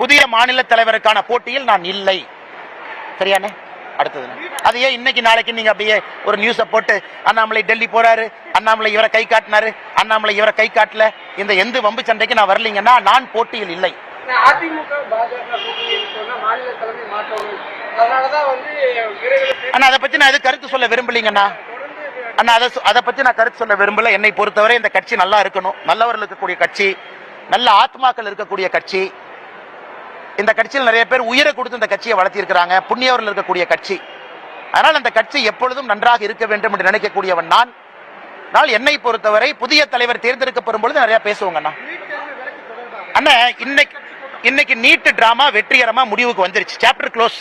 புதிய மாநில தலைவருக்கான போட்டியில் நான் இல்லை. சரியானே அடுத்தது. அது ஏன் இன்னைக்கு நாளைக்கு நீங்க அப்படியே ஒரு நியூஸ போட்டு அண்ணாமலை டெல்லி போறாரு அண்ணாமலை இவரை கை காட்டினாரு அண்ணாமலை இவரை கை காட்டல இந்த எந்த வம்பு சண்டைக்கு நான் வரலீங்கன்னா நான் போட்டியில் இல்லை. அதை பத்தி நான் எது கருத்து சொல்ல விரும்பலீங்கண்ணா அண்ணா? அதை அதை பத்தி நான் கருத்து சொல்ல விரும்பல. என்னை பொறுத்தவரை இந்த கட்சி நல்லா இருக்கணும். நல்லவர்கள் இருக்கக்கூடிய கட்சி நல்ல ஆத்மாக்கள் இருக்கக்கூடிய கட்சி. இந்த கட்சியில் நிறைய பேர் உயிரை கொடுத்து இந்த கட்சியை வளர்த்திருக்கிறாங்க புண்ணியவர்கள் இருக்கக்கூடிய கட்சி. அதனால் அந்த கட்சி எப்பொழுதும் நன்றாக இருக்க வேண்டும் என்று நினைக்கக்கூடியவன் நான். நான் என்னை பொறுத்தவரை புதிய தலைவர் தேர்ந்தெடுக்கப்படும் பொழுது நிறைய பேசுவோங்கண்ணா அண்ணா. இன்னைக்கு இன்னைக்கு நீட்டு டிராமா வெற்றிகரமா முடிவுக்கு வந்துருச்சு. Chapter close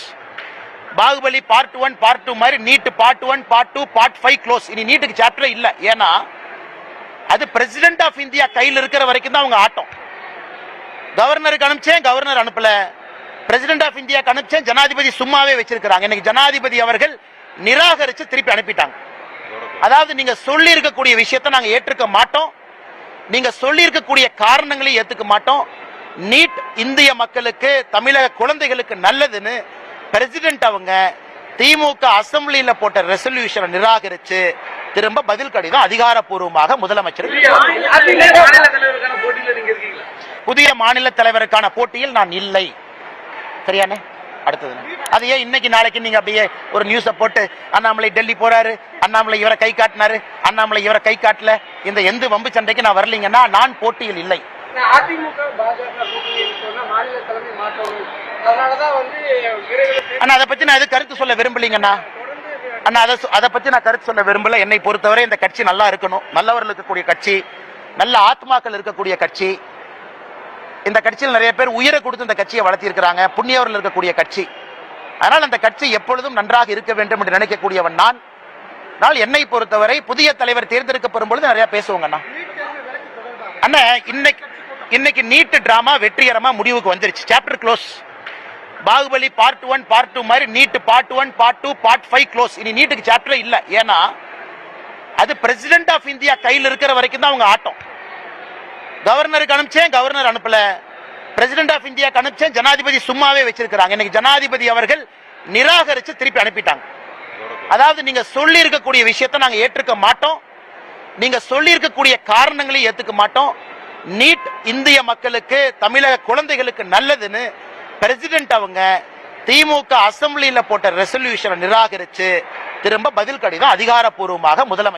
Baahubali part one part two மாதிரி NEET part one part two part five close இனி நீட்டுக்கு சாப்டர் இல்லை. ஏன்னா அது பிரசிடென்ட் ஆஃப் இந்தியா கையில் இருக்கிற வரைக்கும் தான் அவங்க ஆட்டம். கவர்னருக்கு அனுப்பிச்சேன் கவர்னர் அனுப்பல. பிரசிடென்ட் ஆஃப் இந்தியாக்கு அனுப்பிச்சேன் ஜனாதிபதி சும்மாவே வச்சிருக்காங்க இன்னைக்கு ஜனாதிபதி அவர்கள் நிராகரிச்சு திருப்பி அனுப்பிட்டாங்க. அதாவது நீங்க சொல்லி இருக்கக்கூடிய விஷயத்தை நாங்க ஏற்றுக்க மாட்டோம். நீங்க சொல்லி இருக்கக்கூடிய காரணங்களை ஏத்துக்க மாட்டோம். நீட் இந்திய மக்களுக்கு தமிழக குழந்தைகளுக்கு நல்லதுன்னு பிரசிடென்ட் அவங்க திமுக அசெம்பிளியில போட்ட ரெசல்யூஷனை நிராகரிச்சு திரும்ப பதில் கடிதம் அதிகாரப்பூர்வமாக முதலமைச்சருக்கு புதிய மாநில தலைவருக்கான போட்டியில் நான் இல்லை. சரியானே அடுத்தது. அது ஏன் இன்னைக்கு நாளைக்கு நீங்க அப்படியே ஒரு நியூஸ போட்டு அண்ணாமலை டெல்லி போறாரு அண்ணாமலை இவரை கை காட்டினாரு அண்ணாமலை இவரை கை காட்டல இந்த எந்த வம்பு சண்டைக்கு நான் வரலீங்கன்னா நான் போட்டியில் இல்லை. அண்ணா அதை பத்தி நான் எது கருத்து சொல்ல விரும்பலீங்கண்ணா? அண்ணா அதை அதை பத்தி நான் கருத்து சொல்ல விரும்பல. என்னை பொறுத்தவரை இந்த கட்சி நல்லா இருக்கணும். நல்லவர்கள் இருக்கக்கூடிய கட்சி நல்ல ஆத்மாக்கள் இருக்கக்கூடிய கட்சி. இந்த கட்சியில் நிறைய பேர் உயிரை கொடுத்து இந்த கட்சியை வளர்த்திருக்கிறாங்க புண்ணியவர்கள் இருக்கக்கூடிய கட்சி. அதனால் அந்த கட்சி எப்பொழுதும் நன்றாக இருக்க வேண்டும் என்று நினைக்கக்கூடியவன் நான். நான் என்னை பொறுத்தவரை புதிய தலைவர் தேர்ந்தெடுக்கப்படும் பொழுது நிறைய பேசுவோங்கண்ணா அண்ணா. இன்னைக்கு இன்னைக்கு நீட்டு டிராமா வெற்றிகரமா முடிவுக்கு வந்துருச்சு. Chapter close Baahubali part one part two மாதிரி NEET part one part two part five close இனி நீட்டுக்கு சாப்டரே இல்லை. ஏன்னா அது பிரசிடென்ட் ஆஃப் இந்தியா கையில் இருக்கிற வரைக்கும் தான் அவங்க ஆட்டம். கவர்னருக்கு அனுப்பிச்சேன் கவர்னர் அனுப்பல. பிரசிடென்ட் ஆஃப் இந்தியாக்கு அனுப்பிச்சேன் ஜனாதிபதி சும்மாவே வச்சிருக்கிறாங்க. இன்னைக்கு ஜனாதிபதி அவர்கள் நிராகரிச்சு திருப்பி அனுப்பிட்டாங்க. அதாவது நீங்க சொல்லி இருக்கக்கூடிய விஷயத்தை நாங்க ஏற்றுக்க மாட்டோம். நீங்க சொல்லி இருக்கக்கூடிய காரணங்களை ஏத்துக்க மாட்டோம். நீட் இந்திய மக்களுக்கு தமிழக குழந்தைகளுக்கு நல்லதுன்னு பிரசிடென்ட் அவங்க திமுக அசம்பிளியில போட்ட ரெசல்யூஷனை நிராகரிச்சு திரும்ப பதில் கடிதம் அதிகாரப்பூர்வமாக முதலமைச்சர்